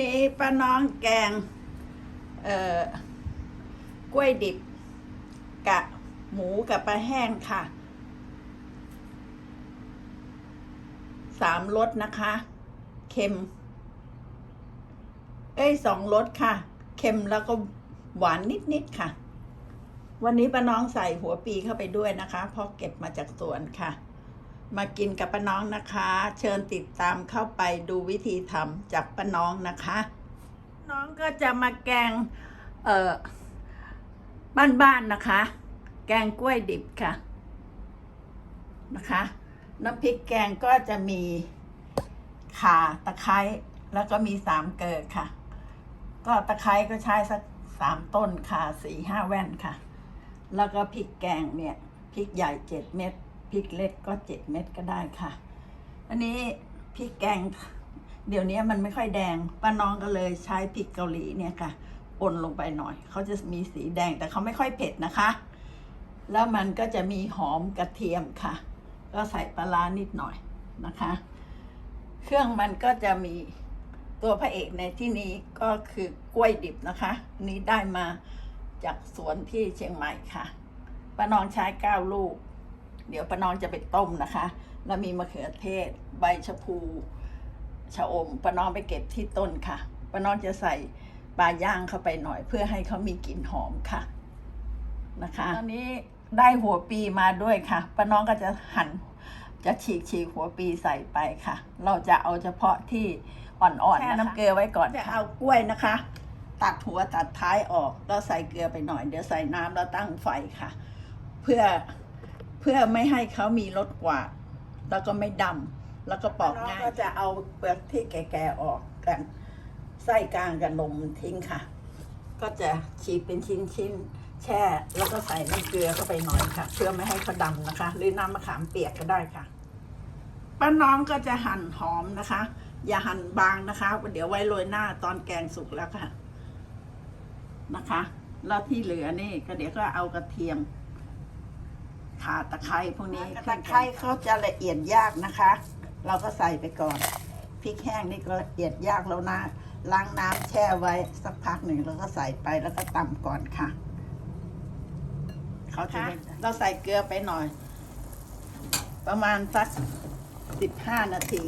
นี้ป้าน้องแกง เอ่อกล้วยดิบกะหมูกับปลาแห้งค่ะสามรสนะคะ เค็ม เอ้ยสองรสค่ะ เค็มแล้วก็หวานนิดๆค่ะ วันนี้ป้าน้องใส่หัวปีเข้าไปด้วยนะคะ เพราะเก็บมาจากสวนค่ะ มากินกับป้าน้องนะคะ เชิญติดตามเข้าไปดูวิธีทำจากป้าน้องนะคะ น้องก็จะมาแกงเอ่อบ้านๆนะคะ แกงกล้วยดิบค่ะนะคะ น้ำพริกแกงก็จะมีข่าตะไคร้แล้วก็มีสามเกลือค่ะ ก็ตะไคร้ก็ใช้สักสามต้นค่ะสี่ห้าแว่นค่ะ แล้วก็พริกแกงเนี่ยพริกใหญ่เจ็ดเม็ด พริกเล็กก็เจ็ดเม็ดก็ได้ค่ะ อันนี้พริกแกง เดี๋ยวนี้มันไม่ค่อยแดงป้าน้องก็เลยใช้พริกเกาหลีเนี่ยค่ะป่นลงไปหน่อย เขาจะมีสีแดงแต่เขาไม่ค่อยเผ็ดนะคะ แล้วมันก็จะมีหอมกระเทียมค่ะ ก็ใส่ปลาร้านิดหน่อยนะคะ เครื่องมันก็จะมีตัวพระเอกในที่นี้ก็คือกล้วยดิบนะคะ นี้ได้มาจากสวนที่เชียงใหม่ค่ะป้าน้องใช้เก้าลูก เดี๋ยวป้านองจะไปต้มนะคะ แล้วมีมะเขือเทศ ใบชะพูชะอมป้านองไปเก็บที่ต้นค่ะป้านองจะใส่ปลาย่างเข้าไปหน่อย เพื่อให้เขามีกลิ่นหอมค่ะนะคะตอนนี้ได้หัวปีมาด้วยค่ะป้าน้องก็จะหั่นจะฉีกฉีกหัวปีใส่ไปค่ะ เราจะเอาเฉพาะที่อ่อนๆแช่น้ำเกลือไว้ก่อนจะเอากล้วยนะคะ ตัดหัวตัดท้ายออกแล้วใส่เกลือไปหน่อย เดี๋ยวใส่น้ำแล้วตั้งไฟค่ะ เพื่อ เพื่อไม่ให้เขามีรสกว่า แล้วก็ไม่ดำแล้วก็ปอกง่ายก็จะเอาเปลือกที่แก่ๆออกกันไส้กลางกับนมทิ้งค่ะ ก็จะฉีกเป็นชิ้นๆแช่แล้วก็ใส่น้ำเกลือเข้าไปหน่อยค่ะ เพื่อไม่ให้เขาดำนะคะ หรือน้ำมะขามเปียกก็ได้ค่ะป้าน้องก็จะหั่นหอมนะคะ อย่าหั่นบางนะคะ เดี๋ยวไว้โรยหน้าตอนแกงสุกแล้วค่ะนะคะ แล้วที่เหลือนี่ก็เดี๋ยวก็เอากระเทียม ข่าตะไคร้พวกนี้ตะไคร้เขาจะละเอียดยากนะคะ เราก็ใส่ไปก่อนพริกแห้งนี่ก็ละเอียดยากแล้วนะล้างน้ำแช่ไว้สักพักหนึ่งแล้วก็ใส่ไปแล้วก็ตำก่อนค่ะเขาจะได้เราใส่เกลือไปหน่อย ประมาณสักสิบห้านาที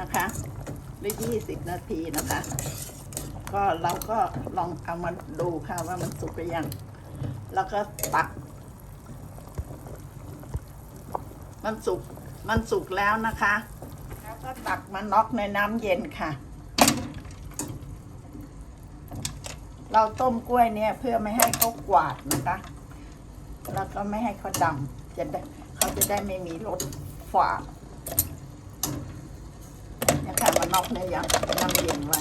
นะคะหรือยี่สิบนาทีนะคะ ก็เราก็ลองเอามาดูค่ะว่ามันสุกหรือยัง แล้วก็ตัก มันสุกมันสุกแล้วนะคะ แล้วก็ตักมาน็อกในน้ำเย็นค่ะ เราต้มกล้วยเนี่ยเพื่อไม่ให้เขากวาดนะคะ แล้วก็ไม่ให้เขาดำจะได้เขาจะได้ไม่มีรสฝาดนะคะมานอกในยน้ำเย็นไว้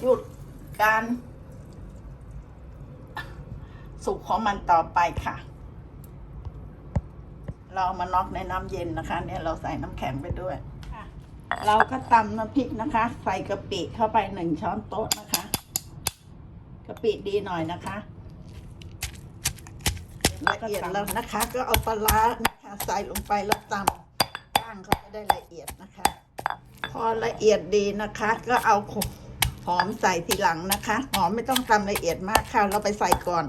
หยุดการสุกของมันต่อไปค่ะ เราเอามาน็อกในน้ำเย็นนะคะ เนี่ยเราใส่น้ำแข็งไปด้วยเราก็ตำน้ำพริกนะคะ ใส่กะปิเข้าไปหนึ่งช้อนโต๊ะนะคะกะปิดีหน่อยนะคะละเอียดแล้วนะคะ ก็เอาปลาร้านะคะ ใส่ลงไปแล้วตำย่างเขาจะได้ละเอียดนะคะ พอละเอียดดีนะคะ ก็เอาหอมใส่ทีหลังนะคะ หอมไม่ต้องทำละเอียดมากค่ะ เราไปใส่ก่อน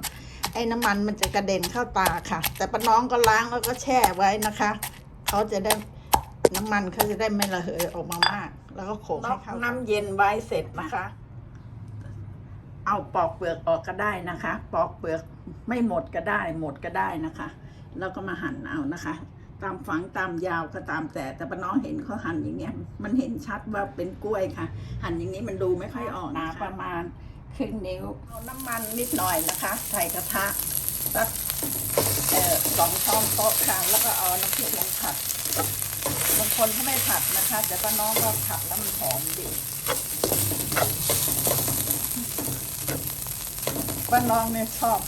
ไอ้น้ำมันมันจะกระเด็นเข้าตาค่ะ แต่ป้าน้องก็ล้างแล้วก็แช่ไว้นะคะเขาจะได้น้ำมันเขาจะได้ไม่ระเหยออกมามาก แล้วก็โขลกให้เข้าน้ำเย็นไว้เสร็จนะคะ เอาปอกเปลือกออกก็ได้นะคะ ปอกเปลือกไม่หมดก็ได้ หมดก็ได้นะคะ แล้วก็มาหั่นเอานะคะ ตามฝังตามยาวก็ตามแต่แต่ป้าน้องเห็นเขาหั่นอย่างเงี้ย มันเห็นชัดว่าเป็นกล้วยค่ะ หั่นอย่างนี้มันดูไม่ค่อยออกหนาประมาณ ครึ่งนิ้วเอาน้ำมันนิดหน่อยนะคะ ใส่กระทะสักเอ่อสองช้อนโต๊ะค่ะแล้วก็เอาน้ำพริกลงผัดบางคนเขาไม่ผัดนะคะ แต่ป้าน้องก็ผัดแล้วมันหอมดีป้าน้องเนี่ยชอบ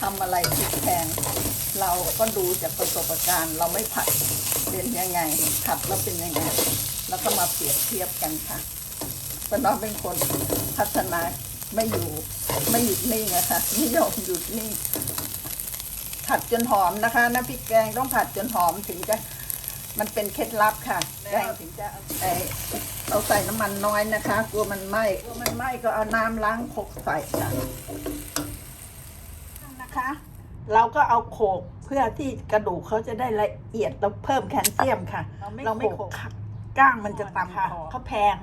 ทำอะไรพริกแพงเราก็ดูจากประสบการณ์เราไม่ผัดเป็นยังไงผัดแล้วเป็นยังไง แล้วก็มาเปรียบเทียบกันค่ะ ป้าน้องเป็นคนพัฒนาไม่อยู่ไม่หยุดนิ่งอะค่ะไม่ยอมหยุดนิ่งผัดจนหอมนะคะน้ำพริกแกงต้องผัดจนหอมถึงจะมันเป็นเคล็ดลับค่ะในแกงถึงจะเอ่อเราใส่น้ำมันน้อยนะคะ กลัวมันไหม้กลัวมันไหม้ก็เอาน้ำล้างโคกใส่ค่ะนะคะ เราก็เอาโขกเพื่อที่กระดูกเขาจะได้ละเอียดแล้วเพิ่มแคลเซียมค่ะ เราไม่โขกค่ะก้างมันจะต่ำค่ะเขาแพง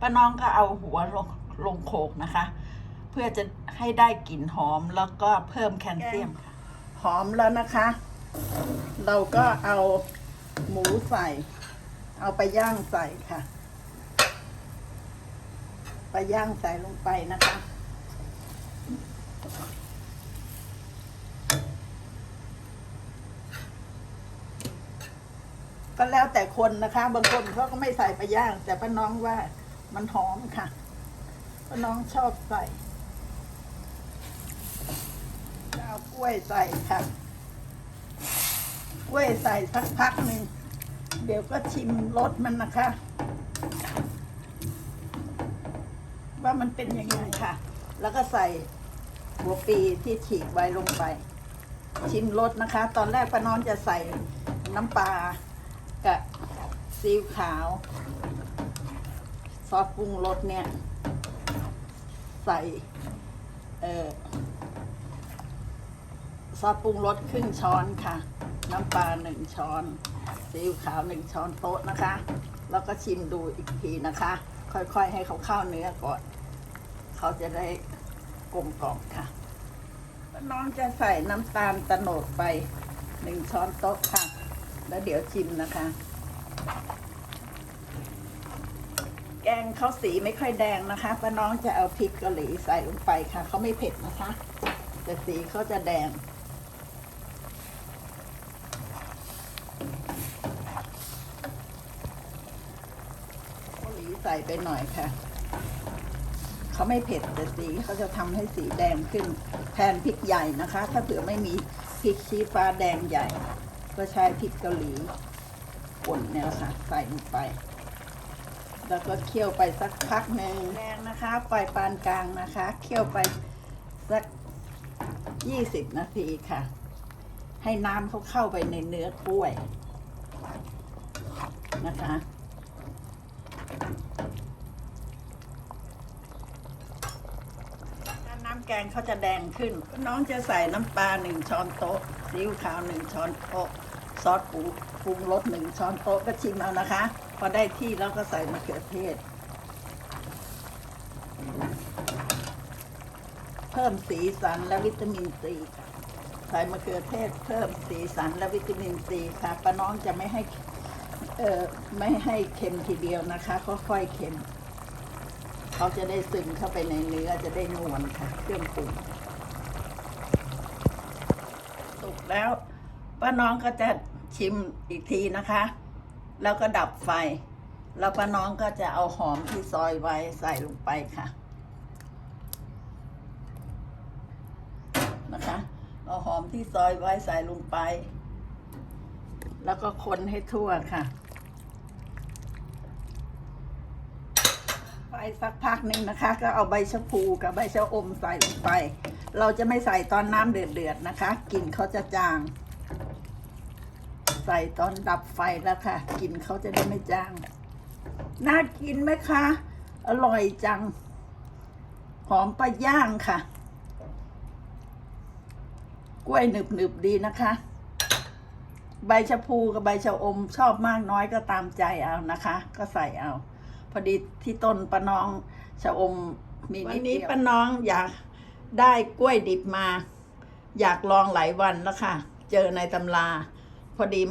ป้าน้องก็เอาหัวลงลงโขกนะคะ เพื่อจะให้ได้กลิ่นหอมแล้วก็เพิ่มแคลเซียมค่ะหอมแล้วนะคะ เราก็เอาหมูใส่ เอาไปย่างใส่ค่ะ ไปย่างใส่ลงไปนะคะ ก็แล้วแต่คนนะคะ บางคนเขาก็ไม่ใส่ไปย่าง แต่ป้าน้องว่า มันหอมค่ะป้าน้องชอบใส่จะเอากล้วยใส่ค่ะ กล้วยใส่สักพักหนึ่ง เดี๋ยวก็ชิมรสมันนะคะ ว่ามันเป็นยังไงค่ะ แล้วก็ใส่หัวปีที่ฉีกไว้ลงไป ชิมรสนะคะ ตอนแรกป้าน้องจะใส่น้ำปลากับซีอิ๊วขาว ซอสปรุงรสเนี่ย ใส่ เออซอสปรุงรสครึ่งช้อนค่ะ น้ำปลาหนึ่งช้อนซีอิ๊วขาวหนึ่งช้อนโต๊ะนะคะ แล้วก็ชิมดูอีกทีนะคะ ค่อยๆให้เขาเข้าเนื้อก่อน เขาจะได้กลมกล่อมค่ะ น้องจะใส่น้ำตาลตะโนดไปหนึ่งช้อนโต๊ะค่ะ แล้วเดี๋ยวชิมนะคะ แกงเขาสีไม่ค่อยแดงนะคะป้าน้องจะเอาพริกกะหรี่ใส่ลงไปค่ะเขาไม่เผ็ดนะคะ แต่สีเขาจะแดง เกาหลีใส่ไปหน่อยค่ะเขาไม่เผ็ดแต่สีเขาจะทำให้สีแดงขึ้นแทนพริกใหญ่นะคะ ถ้าเผื่อไม่มีพริกชี้ฟ้าแดงใหญ่ ก็ใช้พริกเกาหลีป่นเนี่ยค่ะใส่ลงไป แล้วก็เคี่ยวไปสักพักหนึ่งแรงนะคะ ปล่อยปานกลางนะคะ เคี่ยวไปสักยี่สิบนาทีค่ะ ให้น้ำเขาเข้าไปในเนื้อกล้วยนะคะน้ำแกงเขาจะแดงขึ้น น้องจะใส่น้ำปลาหนึ่งช้อนโต๊ะซีอิ๊วขาวหนึ่งช้อนโต๊ะซอสปรุงปรุงรสหนึ่งช้อนโต๊ะก็ชิมเอานะคะ พอได้ที่แล้วก็ใส่มะเขือเทศ เพิ่มสีสันและวิตามินซีใส่มะเขือเทศ เพิ่มสีสันและวิตามินซีค่ะป้าน้องจะไม่ให้เอ่อไม่ให้เค็มทีเดียวนะคะค่อยๆเค็มเขาจะได้ซึมเข้าไปในเนื้อจะได้นวลค่ะ เครื่องปรุงสุกแล้วป้าน้องก็จะชิมอีกทีนะคะ แล้วก็ดับไฟ แล้วป้าน้องก็จะเอาหอมที่ซอยไว้ใส่ลงไปค่ะ นะคะ เอาหอมที่ซอยไว้ใส่ลงไป แล้วก็คนให้ทั่วค่ะ ไปสักพักหนึ่งนะคะ ก็เอาใบชะพูกับใบชะอมใส่ลงไป เราจะไม่ใส่ตอนน้ำเดือดๆนะคะ กลิ่นเขาจะจาง ใส่ตอนดับไฟแล้วค่ะกลิ่นเขาจะได้ไม่จาง น่ากินไหมคะ อร่อยจัง หอมปลาย่างค่ะ กล้วยหนึบๆดีนะคะ ใบชะพูกับใบชะอมชอบมากน้อยก็ตามใจเอานะคะ ก็ใส่เอา พอดีที่ต้นปะน้องชะอมมีวันนี้ปะน้องอยากได้กล้วยดิบมา อยากลองหลายวันแล้วค่ะ เจอในตำรา พอดี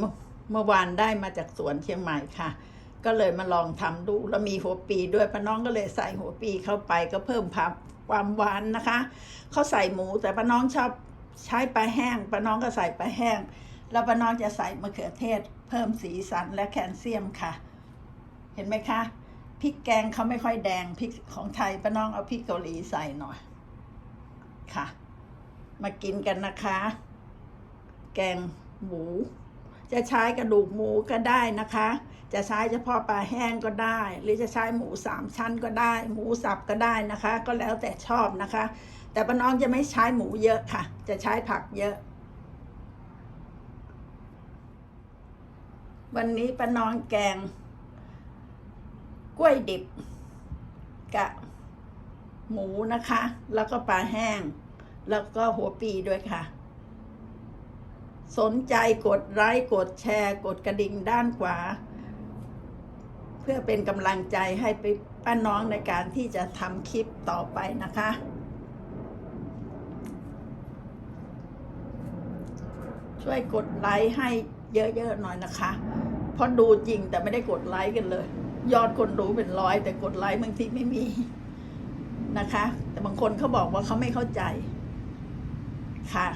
เมื่อวานได้มาจากสวนเชียงใหม่ค่ะ ก็เลยมาลองทำดูแล้วมีหัวปีด้วยปะน้องก็เลยใส่หัวปีเข้าไปก็เพิ่มความหวานนะคะเขาใส่หมูแต่ปะน้องชอบใช้ปลาแห้งปะน้องก็ใส่ปลาแห้ง แล้วปะน้องจะใส่มะเขือเทศ เพิ่มสีสันและแคลเซียมค่ะ เห็นไหมคะพริกแกงเขาไม่ค่อยแดงพริกของไทยป้าน้องเอาพริกเกาหลีใส่หน่อยค่ะ มากินกันนะคะ แกงหมู จะใช้กระดูกหมูก็ได้นะคะ จะใช้เฉพาะปลาแห้งก็ได้ หรือจะใช้หมูสามชั้นก็ได้ หมูสับก็ได้นะคะ ก็แล้วแต่ชอบนะคะ แต่ป้าน้องจะไม่ใช้หมูเยอะค่ะ จะใช้ผักเยอะ วันนี้ป้าน้องแกง กล้วยดิบกะหมูนะคะ แล้วก็ปลาแห้ง แล้วก็หัวปีด้วยค่ะ สนใจกดไลค์กดแชร์ กดกระดิ่งด้านขวา เพื่อเป็นกำลังใจให้ไปป้าน้องในการที่จะทำคลิปต่อไปนะคะ ช่วยกดไลค์ให้เยอะๆหน่อยนะคะ เพราะดูจริงแต่ไม่ได้กดไลค์กันเลย ยอดคนดูเป็นร้อย แต่กดไลค์บางทีไม่มีนะคะ แต่บางคนเขาบอกว่าเขาไม่เข้าใจค่ะ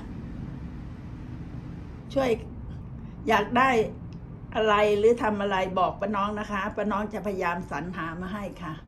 ช่วยอยากได้อะไรหรือทำอะไรบอกป้าน้องนะคะป้าน้องจะพยายามสรรหามาให้ค่ะ